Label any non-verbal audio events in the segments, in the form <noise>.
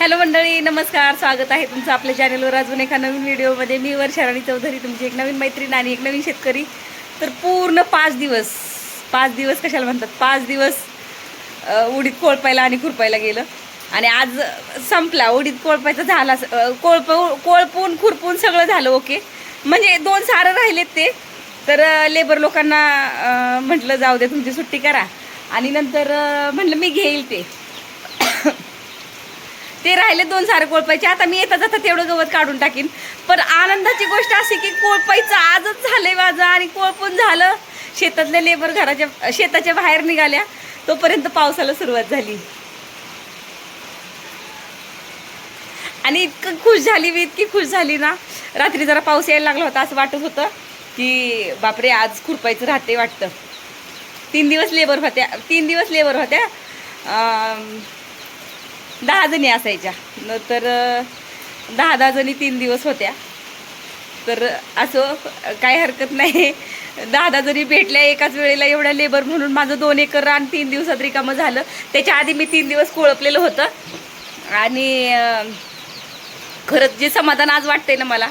Hello मंडळी नमस्कार स्वागत आहे तुमचं आपल्या चॅनलवर अजून एका नवीन व्हिडिओमध्ये मी वर्षाराणी चौधरी तुमची एक नवीन मैत्रीण आणि एक नवीन शेतकरी. तर पूर्ण पाच दिवस पाच दिवस कशाला म्हणतात? पाच दिवस उडीत कोळपायला आणि खुरपायला गेलं. आणि आज संपला उडीत कोळपायचं झाला कोळप कोळपून खुरपून सगळं झालं ओके म्हणजे दोन सारं राहिलेत ते. तर लेबर लोकांना म्हटलं जाऊ दे तुमची सुट्टी करा. आणि नंतर म्हटलं मी घेईल ते. ते राहिले दोन सारे कोळपायचे. आता मी येता जाता तेवढं गवत काढून टाकीन. पण आनंदाची गोष्ट अशी की कोळपायचं आजच झालंय माझं आणि कोळपून झालं. शेतातल्या लेबर घराच्या शेताच्या बाहेर निघाल्या. तोपर्यंत पावसाला सुरुवात झाली. आणि इतकं खुश झाली मी इतकी खुश झाली ना. रात्री जरा पाऊस यायला लागला होता असं वाटत होतं की बापरे आज खुरपायचं राहते वाटतं. तीन दिवस लेबर होत्या तीन दिवस लेबर होत्या. अं, दहा जणी असायच्या. न तर दहा दहा जणी तीन दिवस होत्या. तर असं काही हरकत नाही. दहा दहा जणी भेटल्या एकाच वेळेला एवढ्या लेबर म्हणून माझं दोन एकर रान तीन दिवसात रिकामं झालं. त्याच्या आधी मी तीन दिवस कोळपलेलं होतं. आणि खरंच जे समाधान आज वाटतंय ना मला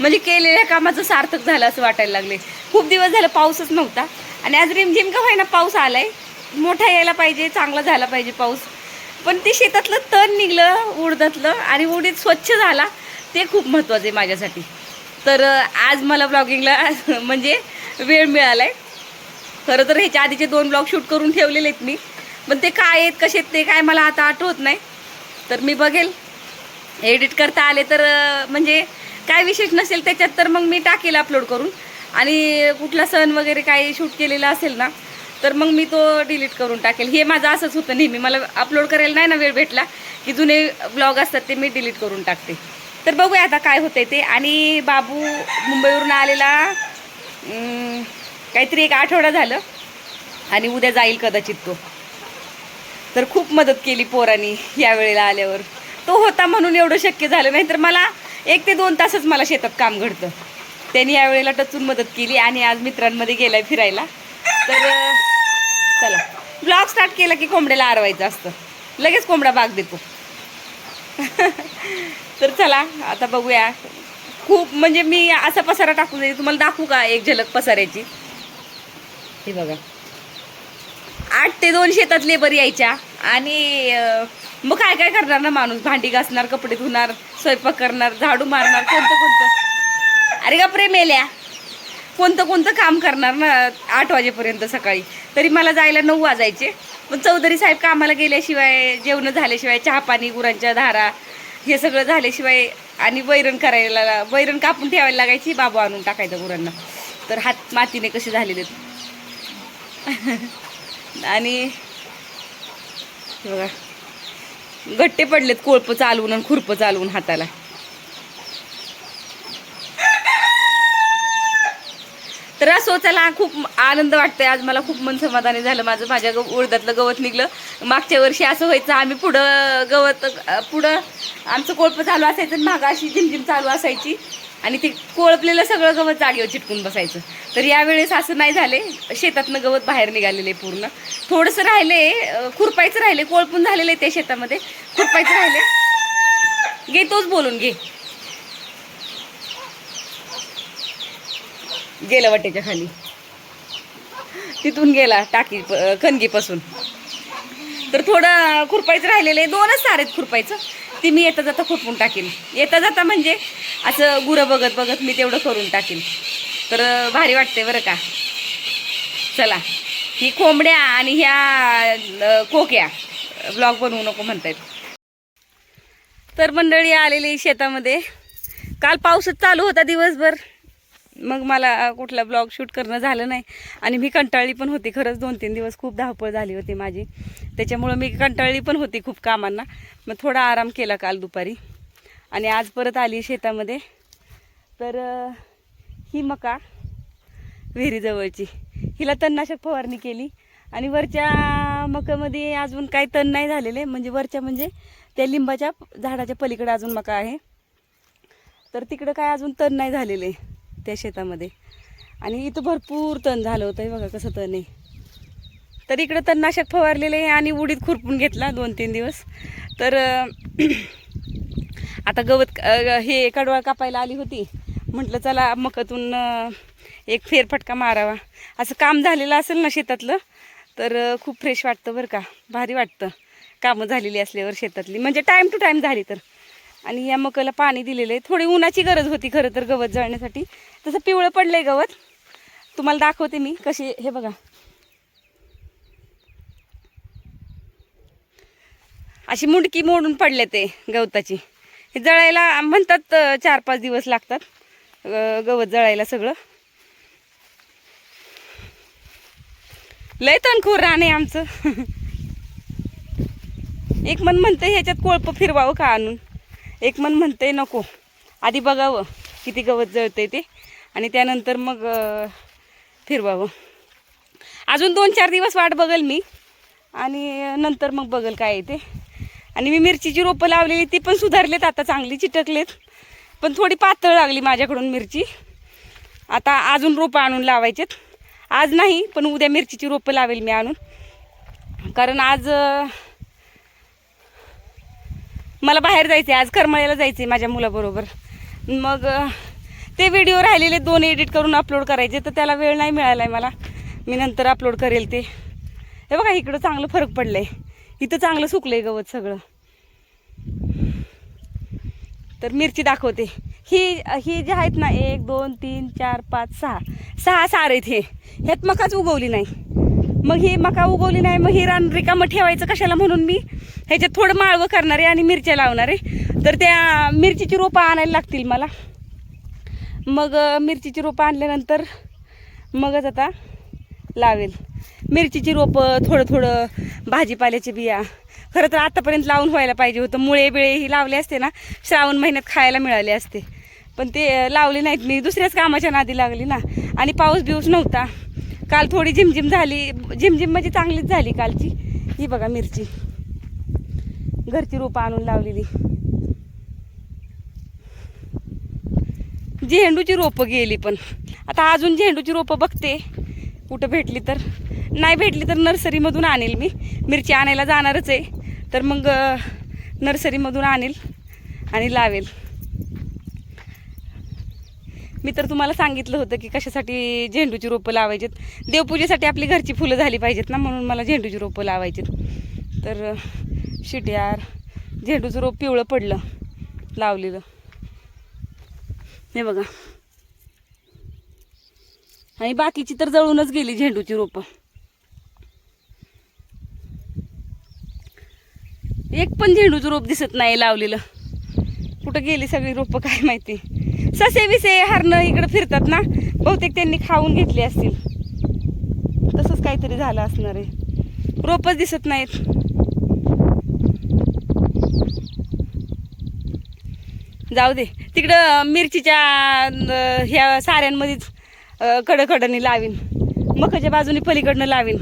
म्हणजे केलेल्या कामाचं सार्थक झालं असं वाटायला लागले खूप दिवस झालं पाऊसच नव्हता. आणि आज रिमझिम का व्हायना पाऊस आला आहे मोठा यायला पाहिजे चांगला झाला पाहिजे पाऊस. पण ते शेतातलं तण निघलं उडदातलं आणि उडीद स्वच्छ झाला ते खूप महत्त्वाचं आहे माझ्यासाठी. तर आज मला ब्लॉगिंगला <laughs> म्हणजे वेळ मिळाला आहे खरं तर ह्याच्या आधीचे दोन ब्लॉग शूट करून ठेवलेले आहेत मी. पण ते काय आहेत कसे आहेत ते काय मला आता आठवत नाही. तर मी बघेल. एडिट करता आले तर म्हणजे काय विशेष नसेल त्याच्यात तर मग मी टाकेल अपलोड करून. आणि कुठला सण वगैरे काही शूट केलेला असेल ना तर मग मी तो डिलीट करून टाकेल. हे माझं असंच होतं नेहमी. मला अपलोड करायला नाही ना वेळ भेटला की जुने ब्लॉग असतात ते मी डिलीट करून टाकते. तर बघूया आता काय होतं ते. आणि बाबू मुंबईवरून आलेला काहीतरी एक आठवडा झालं आणि उद्या जाईल कदाचित तो. तर खूप मदत केली पोरांनी यावेळेला आल्यावर. तो होता म्हणून एवढं शक्य झालं नाही तर मला एक ते दोन तासच मला शेतात काम घडतं. त्यांनी यावेळेला टचून मदत केली आणि आज मित्रांमध्ये गेलाय फिरायला. तर चला. ब्लॉग स्टार्ट केला की कोंबड्याला आरवायचं असतं. लगेच कोंबडा बाग देतो. <laughs> तर चला आता बघूया. खूप म्हणजे मी असा पसारा टाकू दे तुम्हाला दाखवू का एक झलक पसाऱ्याची? हे बघा. आठ ते दोन शेतात लेबर यायच्या. आणि मग काय काय करणार ना माणूस? भांडी घासणार कपडे धुणार स्वयंपाक करणार झाडू मारणार कोणतं कोणतं? अरे गप्रे मेल्या. कोणतं कोणतं काम करणार ना आठ वाजेपर्यंत सकाळी. तरी मला जायला नऊ वाजायचे. पण चौधरी साहेब कामाला गेल्याशिवाय जेवणं झाल्याशिवाय चहा पाणी गुरांच्या धारा हे सगळं झाल्याशिवाय आणि वैरण करायला वैरण कापून ठेवायला लागायची बाबू आणून टाकायचं गुरांना. तर हात मातीने कसे झालेले आणि बघा गट्टे पडलेत कोळपं चालवून आणि खुरपं चालवून हाताला. तर असो चला खूप आनंद वाटतोय. आज मला खूप मन समाधानी झालं. माझं माझ्या ग- उडदातलं गवत निघलं. मागच्या वर्षी असं व्हायचं आम्ही पुढं गवत पुढं आमचं कोळप चालू असायचं आणि मागं अशी झिमझिम चालू असायची. आणि ते कोळपलेलं सगळं गवत जागेवर चिटकून बसायचं. तर यावेळेस असं नाही झाले. शेतातनं गवत बाहेर निघालेलं आहे पूर्ण. थोडंसं राहिले खुरपायचं राहिले. कोळपून झालेलं आहे ते शेतामध्ये. खुरपायचं राहिले. घे तोच बोलून घे. गेलं वाटेच्या खाली. तिथून गेला टाकी प- कणगीपासून तर थोडं खुरपायचं राहिलेलं आहे. दोनच सारेत खुरपायचं. ती मी येता जाता खुरपून टाकीन. येता जाता म्हणजे असं गुरं बघत बघत मी तेवढं करून टाकीन. तर भारी वाटते बरं का. चला. ही कोंबड्या आणि ह्या कोक्या. ब्लॉग बनवू नको म्हणतायत. तर मंडळी आलेली शेतामध्ये. काल पाऊसच चालू होता दिवसभर. मग मला कुठला ब्लॉग शूट करणं झालं नाही. आणि मी कंटाळली पण होती. खरंच दोन तीन दिवस खूप धावपळ झाली होती माझी. त्याच्यामुळं मी कंटाळली पण होती खूप कामांना. मग थोडा आराम केला काल दुपारी. आणि आज परत आली शेतामध्ये. तर ही मका विहिरीजवळची. हिला तणनाशक फवारणी केली. आणि वरच्या मकामध्ये अजून काही तण नाही झालेले. म्हणजे वरच्या म्हणजे त्या लिंबाच्या झाडाच्या पलीकडे अजून मका आहे. तर तिकडं काय अजून तण नाही झालेले. त्या शेतामध्ये. आणि इथं भरपूर तण झालं होतं हे बघा कसं तण आहे. तर इकडं तणनाशक फवारलेले आहे आणि उडीद खुरपून घेतला दोन तीन दिवस. तर आता गवत हे कडवळ कापायला आली होती. म्हटलं चला मकातून एक फेरफटका मारावा. असं काम झालेलं असेल ना शेतातलं तर खूप फ्रेश वाटतं बरं का. भारी वाटतं. कामं झालेली असल्यावर शेतातली. म्हणजे टाईम टू टाईम झाली तर. आणि या मकाला पाणी दिलेलं आहे. थोडी उन्हाची गरज होती खरं तर गवत जळण्यासाठी. तसं पिवळं पडलंय गवत. तुम्हाला दाखवते मी कशी हे बघा. अशी मुंडकी मोडून पडले ते गवताची. हे जळायला म्हणतात चार पाच दिवस लागतात गवत जळायला सगळं. लय तणखोर रान आहे आमचं. <laughs> एक मन म्हणते ह्याच्यात कोळप फिरवावं का आणून? एक मन म्हणते नको. आधी बघावं किती गवत जळतंय ते. आणि त्यानंतर मग फिरवावं. अजून दोन चार दिवस वाट बघल मी. आणि नंतर मग बघल काय आहे ते. आणि मी मिरचीची रोपं लावलेली ती पण सुधारलेत आता चांगली चिटकलेत. पण थोडी पातळ लागली माझ्याकडून मिरची. आता अजून रोपं आणून लावायचेत. आज नाही पण उद्या मिरचीची रोपं लावेल मी आणून. कारण आज मला बाहेर जायचं आहे आज करमळ्याला जायचं आहे माझ्या मुलाबरोबर. मग ते व्हिडिओ राहिलेले दोन एडिट करून अपलोड करायचे तर त्याला वेळ नाही मिळाला आहे मला. मी नंतर अपलोड करेल ते. हे बघा इकडं चांगलं फरक पडलं आहे इथं चांगलं सुकलं आहे गवत सगळं. तर मिरची दाखवते. ही ही जी आहेत ना एक दोन तीन चार पाच सहा. सहा सार आहेत हे. ह्यात मकाच उगवली नाही. मग ही मका उगवली नाही मग ही रान रिकामं ठेवायचं कशाला म्हणून मी? ह्याच्यात थोडं माळवं करणार आहे आणि मिरच्या लावणार. आहे तर त्या मिरचीची रोपं आणायला लागतील मला. मग मिरचीची रोपं आणल्यानंतर मगच आता लावेल. मिरचीची रोपं थोडं थोडं भाजीपाल्याची बिया. खरं तर आतापर्यंत लावून व्हायला पाहिजे होतं. मुळे बिळे ही लावले असते ना श्रावण महिन्यात खायला मिळाले असते. पण ते लावले नाहीत. मी दुसऱ्याच कामाच्या नादी लागली ना. आणि पाऊस बिऊस नव्हता. काल थोडी झिमझिम झाली. झिमझिम म्हणजे चांगलीच झाली कालची. ही बघा मिरची. घरची रोपं आणून लावलेली. झेंडूची रोपं गेली पण. आता अजून झेंडूची रोपं बघते. कुठं भेटली तर. नाही भेटली तर नर्सरीमधून आणेल मी. मिरची आणायला जाणारच आहे. तर मग नर्सरीमधून आणेल आणि लावेल. मी तर तुम्हाला सांगितलं होतं की कशासाठी झेंडूची रोपं लावायचेत. देवपूजेसाठी आपली घरची फुलं झाली पाहिजेत ना म्हणून मला झेंडूची रोपं लावायचेत. तर शिट्यार झेंडूचं रोप पिवळं पडलं लावलेलं. हे बघा. आणि बाकीची तर जळूनच गेली झेंडूची रोपं. एक पण झेंडूचं रोप दिसत नाही लावलेलं. कुठं गेली सगळी रोपं काय माहिती. ससे विसे हरणं इकडं फिरतात ना. बहुतेक त्यांनी खाऊन घेतली असतील. तसंच काहीतरी झालं असणार आहे. रोपच दिसत नाहीत. जाऊ दे. तिकडं मिरचीच्या ह्या साऱ्यांमध्येच अं, कडकडनी लावीन. मकाच्या बाजूने पलीकडनं लावीन.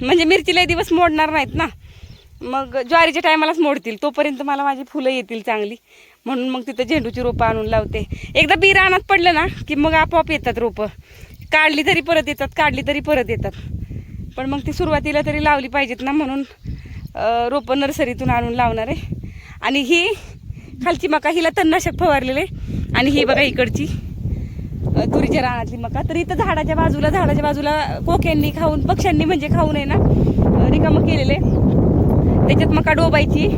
म्हणजे मिरचीला दिवस मोडणार नाहीत ना. मग ज्वारीच्या टायमालाच मोडतील. तोपर्यंत मला माझी फुलं येतील चांगली. म्हणून मग तिथं झेंडूची रोपं आणून लावते. एकदा बी रानात पडलं ना की मग आपोआप येतात रोपं. काढली तरी परत येतात काढली तरी परत येतात. पण मग ती सुरुवातीला तरी लावली पाहिजेत ना म्हणून रोपं नर्सरीतून आणून लावणार आहे. आणि ही खालची मका हिला तणनाशक फवारलेले. आणि ही बघा इकडची तुरीच्या रानातली मका. तर इथं झाडाच्या बाजूला झाडाच्या बाजूला कोक्यांनी खाऊन पक्ष्यांनी म्हणजे खाऊन आहे ना रिकामं केलेले. त्याच्यात मका डोबायची.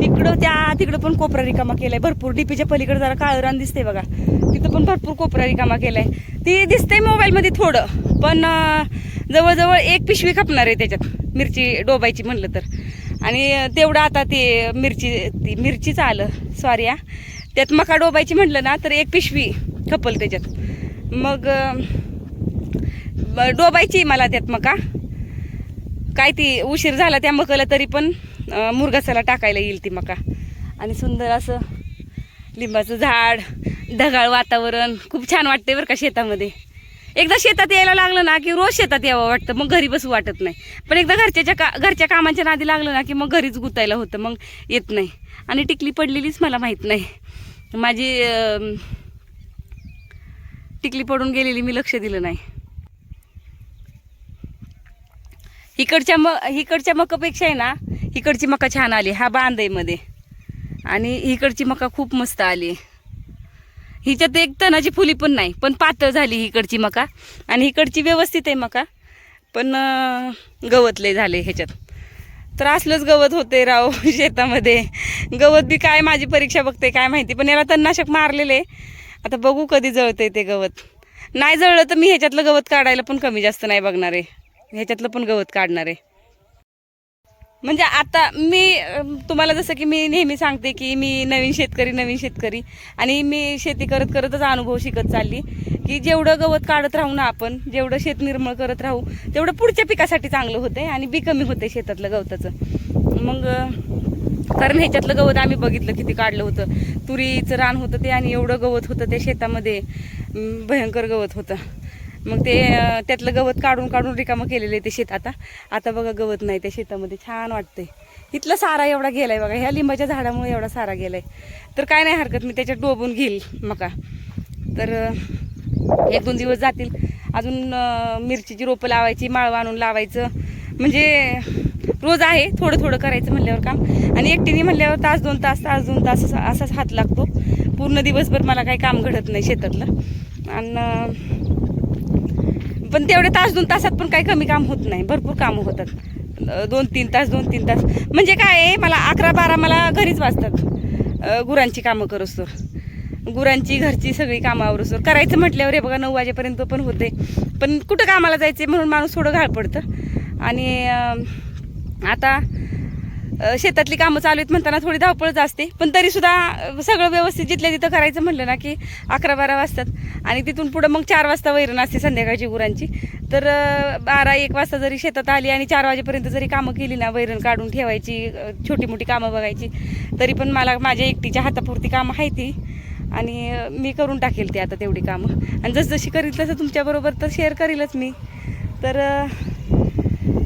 तिकडं त्या तिकडं पण कोपरा रिकामा केलाय. भरपूर डीपीच्या पलीकडे जरा काळं रान दिसते बघा. तिथं पण भरपूर कोपरा रिकामा केलाय. ती दिसते मोबाईलमध्ये थोडं पण जवळजवळ एक पिशवी खपणार आहे त्याच्यात मिरची डोबायची म्हणलं तर. आणि तेवढं आता ते मिरची ती मिरचीच आलं. सॉरी हा. त्यात मका डोबायची म्हटलं ना तर एक पिशवी खपल त्याच्यात. मग डोबायची मला त्यात मका. काय ती उशीर झाला त्या मकाला तरी पण मुरगासाला टाकायला येईल ती मका. आणि सुंदर असं लिंबाचं झाड ढगाळ वातावरण. खूप छान वाटते बरं का शेतामध्ये. एकदा शेतात यायला लागलं ना की रोज शेतात यावं वाटतं मग घरी बसू वाटत नाही. पण एकदा घरच्याच्या का घरच्या कामांच्या नादी लागलं ना की मग घरीच गुतायला होतं मग येत नाही. आणि टिकली पडलेलीच मला माहीत नाही. माझी टिकली पडून गेलेली मी लक्ष दिलं नाही. इकडच्या म इकडच्या मकापेक्षा आहे ना इकडची मका छान आली हा बांधईमध्ये. आणि इकडची मका खूप मस्त आली. हिच्यात एक तणाची फुली पण नाही पण पातळ झाली इकडची मका. आणि इकडची व्यवस्थित आहे मका. पण गवत लय झाले ह्याच्यात. तर असलंच गवत होते राव <laughs> शेतामध्ये. गवत बी काय माझी परीक्षा बघते काय माहिती. पण याला तणनाशक मारलेले आता बघू कधी जळते ते गवत. नाही जळलं तर मी ह्याच्यातलं गवत काढायला पण कमी जास्त नाही बघणार आहे. ह्याच्यातलं पण गवत काढणार आहे. म्हणजे आता मी तुम्हाला जसं की मी नेहमी सांगते की मी नवीन शेतकरी नवीन शेतकरी. आणि मी शेती करत करतच अनुभव शिकत चालली की जेवढं गवत काढत राहू ना आपण जेवढं शेत निर्मळ करत राहू तेवढं पुढच्या पिकासाठी चांगलं होतंय आणि बी कमी होते शेतातलं गवताचं. मग कारण ह्याच्यातलं गवत आम्ही बघितलं किती काढलं होतं. तुरीचं रान होतं ते आणि एवढं गवत होतं त्या शेतामध्ये. भयंकर गवत होतं. मग ते त्यातलं गवत काढून काढून रिकामं केलेलं आहे ते शेत आता. आता बघा गवत नाही त्या शेतामध्ये. छान वाटतंय. इथला सारा एवढा गेलाय बघा. ह्या लिंबाच्या झाडामुळे एवढा सारा गेलाय. तर काय नाही हरकत मी त्याच्यात डोबून घेईल मका. तर एक दोन दिवस जातील. अजून मिरचीची रोपं लावायची माळवं आणून लावायचं. म्हणजे रोज आहे थोडं थोडं करायचं म्हणल्यावर काम. आणि एकटीने म्हणल्यावर तास दोन तास तास दोन तास असाच हात लागतो. पूर्ण दिवसभर मला काही काम घडत नाही शेतातलं. आणि पण तेवढे तास दोन तासात पण काही कमी काम होत नाही. भरपूर कामं होतात. दोन तीन तास दोन तीन तास. म्हणजे काय आहे मला अकरा बारा मला घरीच वाजतात गुरांची कामं करोस्तोर गुरांची घरची सगळी कामावर आवरोस्तोर करायचं म्हटल्यावर हे बघा नऊ वाजेपर्यंत पण होते. पण कुठं कामाला जायचे म्हणून माणूस थोडं घाळ पडतं. आणि आता शेतातली कामं चालू आहेत म्हणताना थोडी धावपळच असते. पण तरीसुद्धा सगळं व्यवस्थित जिथल्या तिथं करायचं म्हणलं ना की अकरा बारा वाजतात. आणि तिथून पुढं मग चार वाजता वैरण असते संध्याकाळची गुरांची. तर बारा एक वाजता जरी शेतात आली आणि चार वाजेपर्यंत जरी कामं केली ना वैरण काढून ठेवायची छोटी मोठी कामं बघायची तरी पण मला माझ्या एकटीच्या हातापुरती कामं आहे ती. आणि मी करून टाकेल ते आता तेवढी कामं. आणि जसजशी करील तसं तुमच्याबरोबर तर शेअर करीलच मी. तर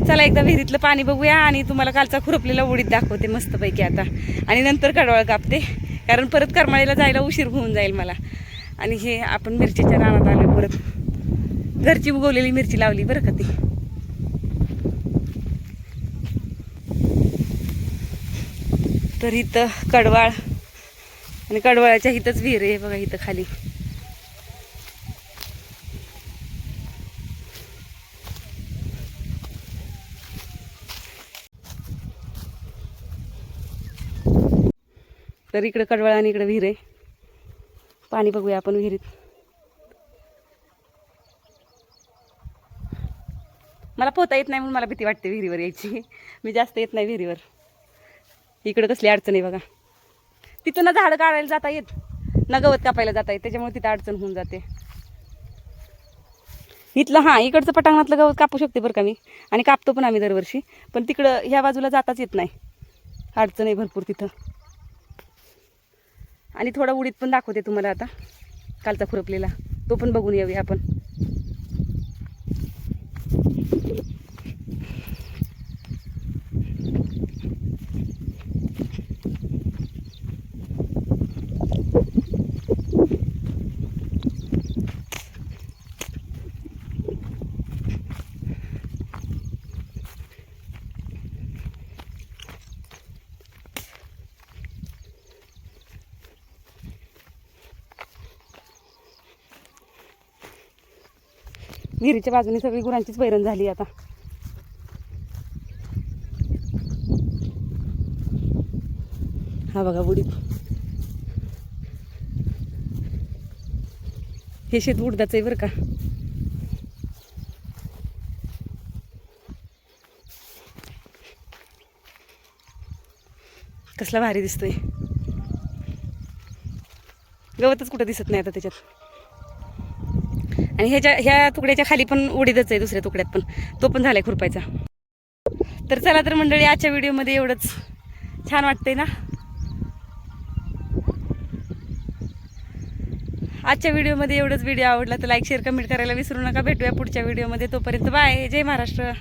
चला एकदा विहिरीतलं पाणी बघूया आणि तुम्हाला कालचा खुरपलेला उडीत दाखवते मस्तपैकी आता. आणि नंतर कडवळ कापते कारण परत करमाळीला जायला उशीर होऊन जाईल मला. आणि हे आपण मिरचीच्या रानात आलो परत. घरची उगवलेली मिरची लावली बरं का ती. तर इथं कडवाळ आणि कडवाळाच्या इथंच विहीर आहे बघा इथं खाली. तर इकडं कडवळ आणि इकडं विहीर आहे. पाणी बघूया आपण विहिरीत. मला पोहता येत नाही म्हणून मला भीती वाटते विहिरीवर यायची. मी जास्त येत नाही विहिरीवर. इकडं कसली अडचण आहे बघा. तिथं ना झाडं काढायला जाता येत. ना गवत कापायला जाता येत. त्याच्यामुळे तिथं अडचण होऊन जाते. इथलं हां इकडचं पटांगणातलं गवत कापू शकते बरं का मी. आणि कापतो पण आम्ही दरवर्षी. पण तिकडं ह्या बाजूला जाताच येत नाही. अडचण आहे भरपूर तिथं. आणि थोडा उडीत पण दाखवते तुम्हाला आता कालचा खुरपलेला. तो पण बघून येऊया आपण. विहिरीच्या बाजूने सगळी गुरांचीच वैरण झाली आता. हा बघा उडीद हे शेत उडदाचं आहे बरं का. कसला भारी दिसतोय. गवतच कुठं दिसत नाही आता त्याच्यात. आणि ह्याच्या ह्या तुकड्याच्या खाली पण उडीदच आहे दुसऱ्या तुकड्यात पण. तो पण झालाय खुरपायचा. तर चला तर मंडळी आजच्या व्हिडिओमध्ये एवढंच. छान वाटतंय ना? आजच्या व्हिडिओमध्ये एवढंच. व्हिडिओ आवडला तर लाईक शेअर कमेंट करायला विसरू नका. भेटूया पुढच्या व्हिडिओमध्ये. तोपर्यंत बाय. जय महाराष्ट्र.